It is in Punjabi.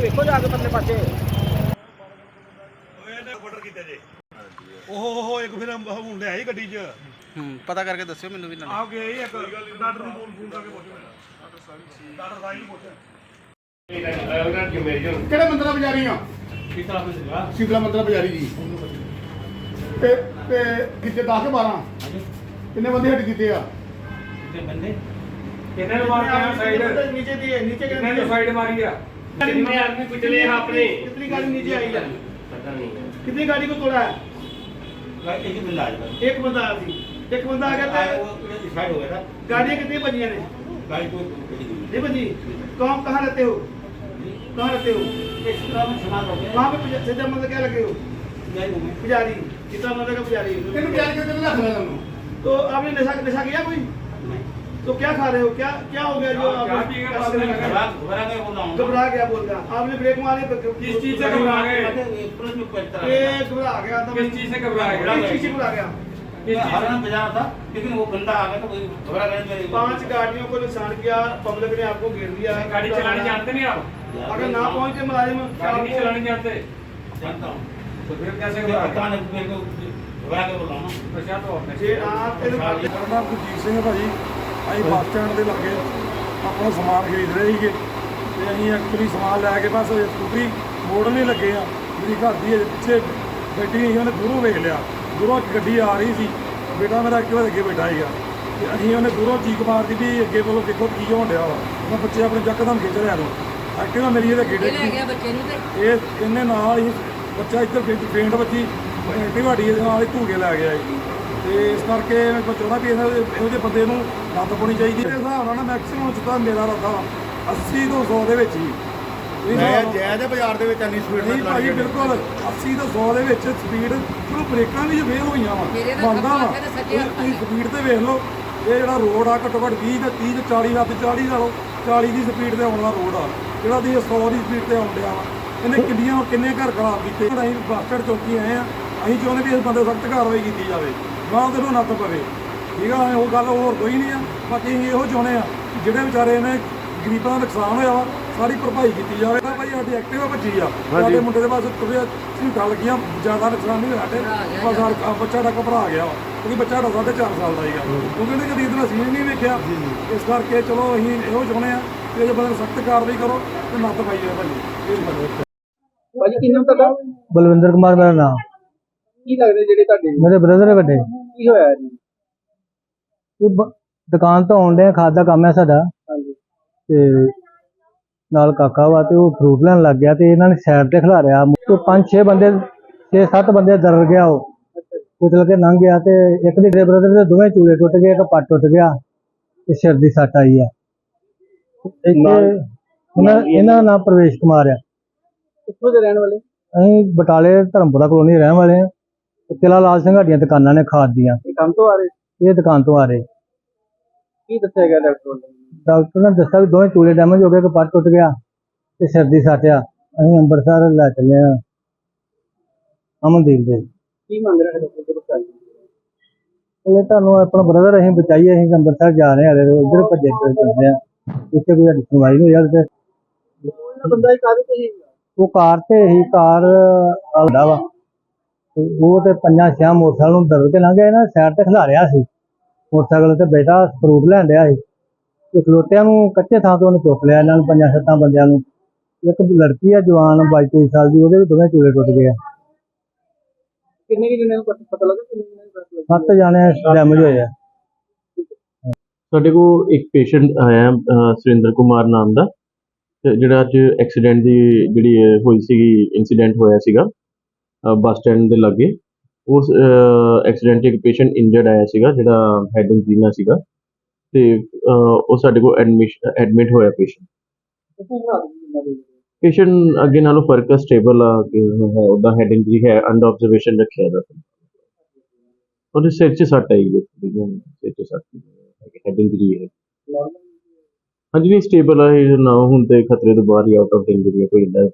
ਦੇਖੋ ਜਾ ਕੇ ਪਰਲੇ ਪਾਸੇ। ਓਹ ਹੋ ਇੱਕ ਫਿਰ ਹੁਣ ਲਿਆਈ ਗੱਡੀ 'ਚ ਹੂੰ ਪਤਾ ਕਰਕੇ ਦੱਸਿਓ ਮੈਨੂੰ ਵੀ ਨਾਲ ਆ ਗਏ ਇੱਕ ਡਾਕਟਰ ਨੂੰ ਫੋਨ ਫੋਨ ਕਰਕੇ ਪੁੱਛ ਡਾਕਟਰ ਸਾਈਂ ਨੂੰ ਪੁੱਛ ਕਿਹੜੇ ਮੰਦਰਾਂ ਬਾਜ਼ਾਰੀ ਆ ਸ਼ੀਤਲਾ ਮੰਦਰਾਂ ਬਾਜ਼ਾਰੀ ਜੀ ਤੇ ਤੇ ਕਿਤੇ 10 ਕੇ 12 ਕਿੰਨੇ ਬੰਦੇ ਹੱਟ ਕੀਤੇ ਆ ਕਿੰਨੇ ਨੂੰ ਮਾਰ ਕੇ ਸਾਈਡ ਨੀਚੇ ਦੀ ਹੈ, ਨੀਚੇ ਕਿੰਨੇ ਨੂੰ ਸਾਈਡ ਮਾਰੀ ਆ कितने आदमी कुचले हैं आपने कितनी गाड़ी नीचे आई है पता नहीं है कितनी गाड़ी को तोड़ा है एक बंदा आया थी एक बंदा आ गया था गाड़ियाँ कितनी बजियां ने नहीं बजी कहाँ कहाँ रहते हो कहाँ रहते हो कहाँ पे पुजा- सज्जा मतलब क्या लगे हो पुजारी कितना मतलब का पुजारी हो ਕਿਹਨੂੰ ਬਿਆਨ ਕਰਕੇ ਰੱਖ ਲਿਆ ਤੁਹਾਨੂੰ तो आपने नशा नशा किया कोई तो क्या खा रहे हो? क्या क्या हो गया जो घबरा गया बोल रहा। आपने ब्रेक मारे तो किस चीज़ से घबरा गए? गया बाज़ार था लेकिन वो बंदा आ गया तो घबरा गया पाँच गाड़ियों को नुकसान किया पब्लिक ने आपको घेर दिया है गाड़ी चलाने जानते नहीं आप? अगर ना पहुँचे मुलाजिम गाड़ी चलाने जानते? जानता हूँ। तो फिर कैसे पता मेरे को घबरा के बोला हूँ। प्रशांत आप ਅਸੀਂ ਬੱਸ ਸਟੈਂਡ ਦੇ ਲਾਗੇ ਆਪਣਾ ਸਮਾਨ ਖਰੀਦ ਰਹੇ ਸੀਗੇ ਤੇ ਅਸੀਂ ਐਕਚੁਅਲੀ ਸਮਾਨ ਲੈ ਕੇ ਬਸ ਸਕੂਟਰੀ ਮੋੜਨ ਨਹੀਂ ਲੱਗੇ ਆ। ਮੇਰੀ ਘਰ ਦੀ ਪਿੱਛੇ ਬੈਠੀ ਸੀ ਉਹਨੇ ਦੂਰੋਂ ਵੇਖ ਲਿਆ। ਦੂਰੋਂ ਇੱਕ ਗੱਡੀ ਆ ਰਹੀ ਸੀ। ਬੇਟਾ ਮੇਰਾ ਐਕਟਿਵਾ ਦੇ ਅੱਗੇ ਬੈਠਾ ਸੀਗਾ। ਤੇ ਅਸੀਂ ਉਹਨੇ ਦੂਰੋਂ ਚੀਕ ਮਾਰਦੀ ਵੀ ਅੱਗੇ ਕੋਲੋਂ ਦੇਖੋ ਕੀ ਹੋਣ ਡਿਆ ਵਾ। ਮੈਂ ਬੱਚੇ ਆਪਣੇ ਚੱਕਦਮ ਖਿੱਚ ਰਿਹਾ ਨੂੰ ਐਕਟਿਵਾ ਮੇਰੀ ਇਹਦੇ ਅੱਗੇ ਲੈ ਗਿਆ ਬੱਚੇ ਨੂੰ ਤੇ? ਇਹ ਇਹਨੇ ਨਾਲ ਹੀ ਬੱਚਾ ਇੱਧਰ ਫੇਂਟ ਬੱਚੀ ਢਿਵਾੜੀ ਦੇ ਨਾਲ ਹੀ ਧੂਗੇ ਲੈ ਗਿਆ ਜੀ। ਤੇ ਇਸ ਕਰਕੇ ਮੈਂ ਚਾਹੁੰਦਾ ਵੀ ਇਹੋ ਜਿਹੇ ਇਹੋ ਜਿਹੇ ਬੰਦੇ ਨੂੰ ਲੱਤ ਪਾਉਣੀ ਚਾਹੀਦੀ ਹੈ। ਹਿਸਾਬ ਨਾਲ ਨਾ ਮੈਕਸਿਮਮ ਚ ਤਾਂ ਮੇਰਾ ਰੱਦਾ 80 ਤੋਂ 100 ਦੇ ਵਿੱਚ ਹੀ। ਨਾਲ- ਜਾਇਜ਼ ਬਾਜ਼ਾਰ ਦੇ ਵਿੱਚ ਇੰਨੀ ਸਪੀਡ ਨਹੀਂ ਭਾਜੀ ਬਿਲਕੁਲ 80 ਤੋਂ 100 ਦੇ ਵਿੱਚ ਸਪੀਡ ਚਲੋ ਬ੍ਰੇਕਾਂ ਵੀ ਫੇਲ ਹੋਈਆਂ ਵਾ ਬਣਦਾ ਵਾ। ਤੁਸੀਂ ਸਪੀਡ ਤੇ ਵੇਖ ਲਓ ਇਹ ਜਿਹੜਾ ਰੋਡ ਆ ਘੱਟੋ ਘੱਟ 20 ਤੇ 30 ਤੇ 40 ਹੱਦ 40 ਦਾ ਲਓ 40 ਦੀ ਸਪੀਡ ਤੇ ਆਉਣ ਵਾਲਾ ਰੋਡ ਆ। ਜਿਹੜਾ ਦੀ 100 ਦੀ ਸਪੀਡ ਤੇ ਆਉਣ ਡਿਆ ਵਾ। ਇਹਨੇ ਕਿੰਨੀਆਂ ਕਿੰਨੇ ਘਰ ਖਰਾਬ ਕੀਤੇ। ਅਸੀਂ ਬੱਸ ਸਟੈਂਡ ਚੌਕੀ ਆਏ ਆ ਅਸੀਂ ਚਾਹੁੰਦੇ ਵੀ ਇਸ ਬੰਦੇ ਸਖਤ ਕਾਰਵਾਈ ਕੀਤੀ ਜਾਵੇ। ਨਾ ਉਹਨੂੰ ਨੱਥ ਪਵੇ? ਠੀਕ ਆ ਉਹ ਗੱਲ ਹੋਰ ਕੋਈ ਨਹੀਂ ਆ। ਬਾਕੀ ਅਸੀਂ ਇਹੋ ਚਾਹੁੰਦੇ ਆ ਕਿ ਜਿਹੜੇ ਵਿਚਾਰੇ ਨੇ ਗਰੀਬਾਂ ਦਾ ਨੁਕਸਾਨ ਹੋਇਆ ਵਾ ਸਾਰੀ ਭਰਪਾਈ ਕੀਤੀ ਜਾਵੇ। ਤਾਂ ਭਾਈ ਸਾਡੀ ਐਕਟਿਵਾ ਭੱਜੀ ਆ। ਸਾਡੇ ਮੁੰਡੇ ਦੇ ਪਾਸ ਤੁਰੇ ਸੀਟਾਂ ਲੱਗੀਆਂ ਜ਼ਿਆਦਾ ਨੁਕਸਾਨ ਨਹੀਂ ਹੋਇਆ ਸਾਡੇ। ਬਸ ਸਾਡਾ ਬੱਚਾ ਦਾ ਘਬਰਾ ਗਿਆ ਕਿਉਂਕਿ ਬੱਚਾ ਸਾਡਾ ਸਾਢੇ ਚਾਰ ਸਾਲ ਦਾ ਸੀਗਾ। ਕਿਉਂਕਿ ਉਹਨੇ ਕਦੀ ਇਤਨਾ ਸੀਨ ਨਹੀਂ ਵੇਖਿਆ। ਇਸ ਕਰਕੇ ਚਲੋ ਅਸੀਂ ਇਹੋ ਚਾਹੁੰਦੇ ਆ ਕਿ ਜੇ ਬੰਦੇ ਸਖਤ ਕਾਰਵਾਈ ਕਰੋ ਤੇ ਨੱਥ ਪਾਈ ਜਾਵੇ ਭਾਈ। ਇਹ ਬੰਦੇ ਭਾਜੀ ਕੀ ਨਾਮ ਤੁਹਾਡਾ? ਬਲਵਿੰਦਰ ਕੁਮਾਰ ਮੇਰਾ ਨਾਮ। ਕੀ ਲੱਗਦੇ ਜਿਹੜੇ ਤੁਹਾਡੇ ਮੇਰੇ ਬ੍ਰਦਰ ਵੱਡੇ। ਕੀ ਹੋਇਆ ਜੀ? ਇਹ ਬ- ਦੁਕਾਨ ਤੋਂ ਆਉਣ ਡਿਆ ਖਾਦ ਦਾ ਕੰਮ ਹੈ ਸਾਡਾ। ਹਾਂਜੀ। ਤੇ ਨਾਲ ਕਾਕਾ ਵਾ ਤੇ ਉਹ ਫਰੂਟ ਲੈਣ ਲੱਗ ਗਿਆ ਤੇ ਇਹਨਾਂ ਨੇ ਸਾਈਡ ਤੇ ਖਿਲਾਰਿਆ। ਤੇ ਪੰਜ ਛੇ ਬੰਦੇ ਛੇ ਸੱਤ ਬੰਦੇ ਦਰ ਗਿਆ ਉਹ। ਕੁਚਲ ਕੇ ਲੰਘ ਗਿਆ ਤੇ ਇੱਕ ਦੇ ਬ੍ਰਦਰ ਦੇ ਦੋਵੇਂ ਚੂਲੇ ਟੁੱਟ ਗਏ ਇੱਕ ਪੱਟ ਟੁੱਟ ਗਿਆ ਤੇ ਸਿਰ ਦੀ ਸੱਟ ਆਈ ਆ। ਇੱਥੇ ਇਹਨਾਂ ਇਹਨਾਂ ਦਾ ਨਾਮ ਪ੍ਰਵੇਸ਼ ਕੁਮਾਰ ਆ। ਕਿੱਥੋਂ ਦੇ ਰਹਿਣ ਵਾਲੇ? ਅਸੀਂ ਬਟਾਲੇ ਧਰਮਪੁਰਾ ਕਲੋਨੀ ਰਹਿਣ ਵਾਲੇ ਆ। ਕਿਲਾ ਲਾਲ ਸਿੰਘ ਸਾਡੀਆਂ ਦੁਕਾਨਾਂ ਨੇ ਖਾਦ ਦੀਆਂ। ਇਹ ਕੰਮ ਤੋਂ ਆ ਰਹੇ? ਇਹ ਦੁਕਾਨ ਤੋਂ ਆ ਰਹੇ। ਕੀ ਦੱਸਿਆ ਗਿਆ ਡਾਕਟਰ ਵੱਲੋਂ? ਡਾਕਟਰ ਨੇ ਦੱਸਿਆ ਵੀ ਦੋਵੇਂ ਚੂਲੇ ਡੈਮੇਜ ਹੋ ਗਏ ਕਿ ਪੱਟ ਟੁੱਟ ਗਿਆ ਤੇ ਸਿਰ ਦੀ ਸੱਟ ਆ। ਅਸੀਂ ਅੰਮ੍ਰਿਤਸਰ ਲੈ ਚੱਲੇ ਆ ਅਮਨਦੀਪ ਦੇ। ਕੀ ਮੰਗ ਰਹੇ ਡਾਕਟਰ ਤੋਂ? ਬਚਾਈ ਇਹ ਤੁਹਾਨੂੰ ਆਪਣਾ ਬ੍ਰਦਰ ਅਸੀਂ ਬਚਾਈਏ ਅਸੀਂ ਅੰਮ੍ਰਿਤਸਰ ਜਾ ਰਹੇ ਹਾਂ ਉਧਰ ਭੱਜੇ ਫਿਰਦੇ ਆ ਉੱਥੇ ਕੋਈ ਸਾਡੀ ਸੁਣਵਾਈ ਨਹੀਂ ਹਾਲੇ ਤੇ ਉਹ ਬੰਦਾ ਹੀ ਕਾਹਦੇ ਤੇ ਉਹ ਕਾਰ ਤੇ ਹੀ ਕਾਰ ਆਉਂਦਾ ਵਾ। ਤੇ ਉਹ ਤੇ ਪੰਜਾਂ ਛਿਆਂ ਮੋਟਰਸਾਈਕਲ ਨੂੰ ਦਰੜ ਕੇ ਲੰਘ ਨਾ ਸਾਈਡ ਤੇ ਖਿਲਾਰਿਆ ਸੀ। ਮੋਟਰਸਾਈਕਲ ਤੇ ਬੇਟਾ ਫਰੂਟ ਲੈਣ ਡਿਆ ਸੀ। ਤੇ ਖਲੋਟਿਆਂ ਨੂੰ ਕੱਚੇ ਥਾਂ ਤੋਂ ਉਹਨੇ ਚੁੱਕ ਲਿਆ ਇਹਨਾਂ ਨੂੰ ਪੰਜਾਂ ਸੱਤਾਂ ਬੰਦਿਆਂ ਨੂੰ। ਇੱਕ ਲੜਕੀ ਆ ਜਵਾਨ 22 23 ਸਾਲ ਦੀ ਉਹਦੇ ਵੀ ਦੋਵੇਂ ਚੂਲੇ ਟੁੱਟ ਗਏ ਆ। ਕਿੰਨੇ ਕਿ ਜਣੇ ਨੂੰ ਪਤਾ ਪਤਾ ਲੱਗਾ ਕਿੰਨੇ ਜਣੇ ਨੂੰ ਸੱਤ ਜਾਣੇ ਡੈਮੇਜ ਹੋਏ ਆ। ਸਾਡੇ ਕੋਲ ਇੱਕ ਪੇਸ਼ੈਂਟ ਆਇਆ ਸੁਰਿੰਦਰ ਕੁਮਾਰ ਨਾਮ ਦਾ। ਤੇ ਜਿਹੜਾ ਅੱਜ ਐਕਸੀਡੈਂਟ ਦੀ ਜਿਹੜੀ ਹੋਈ ਸੀਗੀ ਇਨਸੀਡੈਂਟ ਹੋਇਆ ਸੀਗਾ ਬੱਸ ਸਟੈਂਡ ਦੇ ਲਾਗੇ। ਉਸ ਐਕਸੀਡੈਂਟ 'ਚ ਇੱਕ ਪੇਸ਼ੈਂਟ ਇੰਜਰਡ ਆਇਆ ਸੀਗਾ ਜਿਹੜਾ ਹੈਡ ਇੰਜਰੀਨਾ ਸੀਗਾ। ਤੇ ਅਹ, ਉਹ ਸਾਡੇ ਕੋਲ ਐਡਮਿਸ਼ਨ ਐਡਮਿਟ ਹੋਇਆ ਪੇਸ਼ੈਂਟ ਕਿੱਥੋਂ ਬਣਾ ਦਿੱਤੀ ਪੇਸ਼ੈਂਟ ਅੱਗੇ ਨਾਲੋਂ ਫ਼ਰਕ ਸਟੇਬਲ ਆ ਕਿ ਹੈ ਉਹਦਾ ਹੈਡ ਇੰਜਰੀ ਹੈ ਅੰਡਰ ਆਬਜ਼ਰਵੇਸ਼ਨ ਰੱਖਿਆ ਦਾ ਉਹਦੇ ਸਿਰ 'ਚ ਸੱਟ ਆਈ ਹੈ ਸਿਰ 'ਚ ਸੱਟ ਹੈਡ ਇੰਜਰੀ ਹੈ। ਹਾਂਜੀ ਨਹੀਂ ਸਟੇਬਲ ਹੈ ਨਾ ਹੁਣ ਤੇ ਖਤਰੇ ਤੋਂ ਬਾਹਰ ਹੀ ਆਊਟ ਆਫ ਡੇਂਜਰ ਹੈ ਕੋਈ ਇੰਨਾ